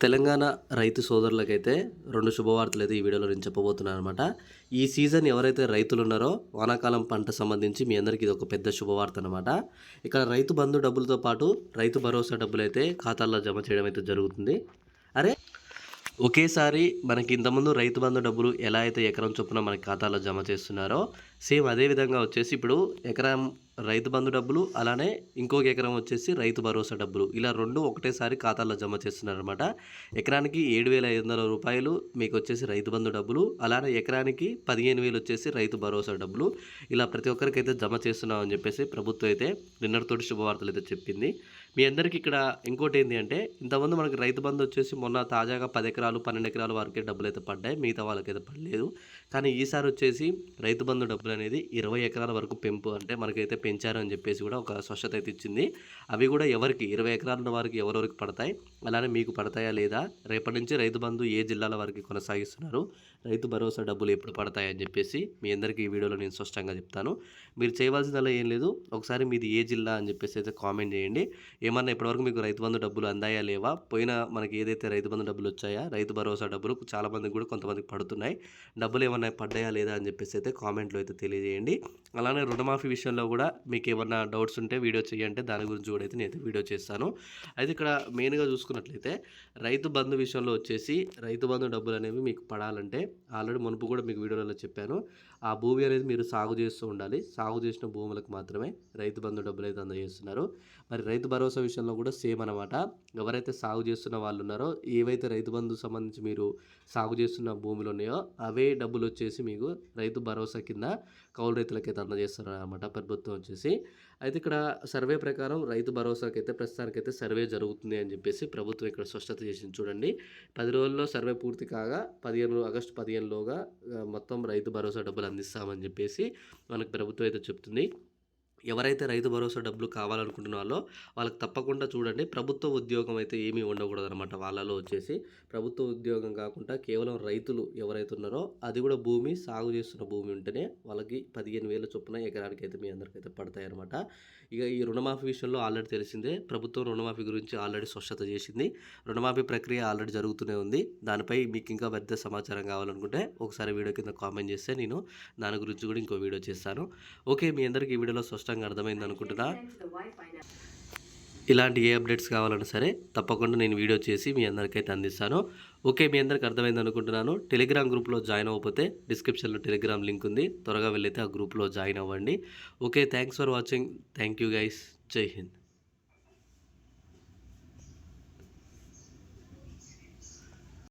తెలంగాణ రైతు సోదరులకైతే రెండు శుభవార్తలు అయితే ఈ వీడియోలో నేను చెప్పబోతున్నాను అనమాట ఈ సీజన్ ఎవరైతే రైతులు ఉన్నారో వానాకాలం పంట సంబంధించి మీ అందరికీ ఇది ఒక పెద్ద శుభవార్త అనమాట ఇక్కడ రైతు బంధు డబ్బులతో పాటు రైతు భరోసా డబ్బులు అయితే ఖాతాల్లో జమ చేయడం అయితే జరుగుతుంది. అరే ఒకేసారి మనకి ఇంతకుముందు రైతు బంధు డబ్బులు ఎలా అయితే ఎకరం చొప్పున మనకి ఖాతాలో జమ చేస్తున్నారో సేమ్ అదే విధంగా వచ్చేసి ఇప్పుడు ఎకరం రైతు బంధు డబ్బులు అలానే ఇంకొక ఎకరం వచ్చేసి రైతు భరోసా డబ్బులు. ఇలా రెండు ఒకటేసారి ఖాతాలో జమ చేస్తున్నారనమాట ఎకరానికి ఏడు వేల ఐదు వందల రూపాయలు మీకు వచ్చేసి రైతు బంధు డబ్బులు అలానే ఎకరానికి పదిహేను వేలు వచ్చేసి రైతు భరోసా డబ్బులు. ఇలా ప్రతి ఒక్కరికైతే జమ చేస్తున్నాం అని చెప్పేసి ప్రభుత్వం అయితే నిన్నటితోటి శుభవార్తలు అయితే చెప్పింది. మీ అందరికీ ఇక్కడ ఇంకోటి ఏంటి అంటే ఇంతకుముందు మనకి రైతు బంధు వచ్చేసి మొన్న తాజాగా పది ఎకరాలు పన్నెండు ఎకరాల వరకే డబ్బులు అయితే పడ్డాయి. మిగతా వాళ్ళకైతే పడలేదు. కానీ ఈసారి వచ్చేసి రైతు బంధు డబ్బులు అనేది ఇరవై ఎకరాల వరకు పెంపు అంటే మనకైతే పెంచారు అని చెప్పేసి కూడా ఒక స్వచ్ఛత అయితే ఇచ్చింది. అవి కూడా ఎవరికి ఇరవై ఎకరాల ఉన్న వారికి ఎవరెవరికి పడతాయి అలానే మీకు పడతాయా లేదా రేపటి నుంచి రైతు బంధు ఏ జిల్లాల వారికి కొనసాగిస్తున్నారు రైతు భరోసా డబ్బులు ఎప్పుడు పడతాయని చెప్పేసి మీ అందరికీ ఈ వీడియోలో నేను స్పష్టంగా చెప్తాను. మీరు చేయవలసిందల్లా ఏం లేదు ఒకసారి మీది ఏ జిల్లా అని చెప్పేసి అయితే కామెంట్ చేయండి. ఏమన్నా ఇప్పటివరకు మీకు రైతు బంధు డబ్బులు అందాయా లేవా? పోయిన మనకి ఏదైతే రైతు బంధు డబ్బులు వచ్చాయా రైతు భరోసా డబ్బులు చాలామందికి కూడా కొంతమందికి పడుతున్నాయి. డబ్బులు ఏమన్నా పడ్డాయా లేదా అని చెప్పేసి అయితే కామెంట్లో అయితే తెలియజేయండి. అలానే రుణమాఫీ విషయంలో కూడా మీకు ఏమన్నా డౌట్స్ ఉంటే వీడియో చేయంటే దాని గురించి కూడా అయితే నేను వీడియో చేస్తాను. అయితే ఇక్కడ మెయిన్గా చూసుకున్నట్లయితే రైతు బంధు విషయంలో వచ్చేసి రైతు బంధు డబ్బులు అనేవి మీకు పడాలంటే ఆల్రెడీ మునుపు కూడా మీకు వీడియోలలో చెప్పాను. ఆ భూమి అనేది మీరు సాగు చేస్తూ ఉండాలి. సాగు చేసిన భూములకు మాత్రమే రైతు బంధు డబ్బులు అయితే అందజేస్తున్నారు. మరి రైతు భరోసా విషయంలో కూడా సేమ్ అనమాట ఎవరైతే సాగు చేస్తున్న వాళ్ళు ఉన్నారో ఏవైతే రైతు బంధు సంబంధించి మీరు సాగు చేస్తున్న భూములు ఉన్నాయో అవే డబ్బులు వచ్చేసి మీకు రైతు భరోసా కింద కౌలు రైతులకైతే అందజేస్తారు అనమాట ప్రభుత్వం వచ్చేసి. అయితే ఇక్కడ సర్వే ప్రకారం రైతు భరోసాకైతే ప్రస్తుతానికైతే సర్వే జరుగుతుంది అని చెప్పేసి ప్రభుత్వం ఇక్కడ స్పష్టత చేసింది చూడండి. పది రోజుల్లో సర్వే పూర్తి కాగా పదిహేను ఆగస్టు పదిహేనులోగా మొత్తం రైతు భరోసా డబ్బులు అందిస్తామని చెప్పేసి మనకు ప్రభుత్వం అయితే చెప్తుంది. ఎవరైతే రైతు భరోసా డబ్బులు కావాలనుకుంటున్నారో వాళ్ళకి తప్పకుండా చూడండి. ప్రభుత్వ ఉద్యోగం అయితే ఏమీ ఉండకూడదు అనమాట వాళ్ళలో వచ్చేసి ప్రభుత్వ ఉద్యోగం కాకుండా కేవలం రైతులు ఎవరైతే ఉన్నారో అది కూడా భూమి సాగు చేస్తున్న భూమి ఉంటేనే వాళ్ళకి పదిహేను వేల చొప్పున ఎకరానికి అయితే మీ అందరికైతే పడతాయి అనమాట ఇక ఈ రుణమాఫీ విషయంలో ఆల్రెడీ తెలిసిందే. ప్రభుత్వం రుణమాఫీ గురించి ఆల్రెడీ స్పష్టత చేసింది. రుణమాఫీ ప్రక్రియ ఆల్రెడీ జరుగుతూనే ఉంది. దానిపై మీకు ఇంకా పెద్ద సమాచారం కావాలనుకుంటే ఒకసారి వీడియో కింద కామెంట్ చేస్తే నేను దాని గురించి కూడా ఇంకో వీడియో చేస్తాను. ఓకే మీ అందరికీ ఈ వీడియోలో స్పష్టంగా అర్థమైంది అనుకుంటున్నా. ఇలాంటి ఏ అప్డేట్స్ కావాలన్నా సరే తప్పకుండా నేను వీడియో చేసి మీ అందరికైతే అందిస్తాను. ఓకే మీ అందరికి అర్థమైంది అనుకుంటున్నాను. టెలిగ్రామ్ గ్రూప్లో జాయిన్ అవ్వకపోతే డిస్క్రిప్షన్లో టెలిగ్రామ్ లింక్ ఉంది. త్వరగా వెళ్ళైతే ఆ గ్రూప్లో జాయిన్ అవ్వండి. Okay thanks for watching thank you guys Jai Hind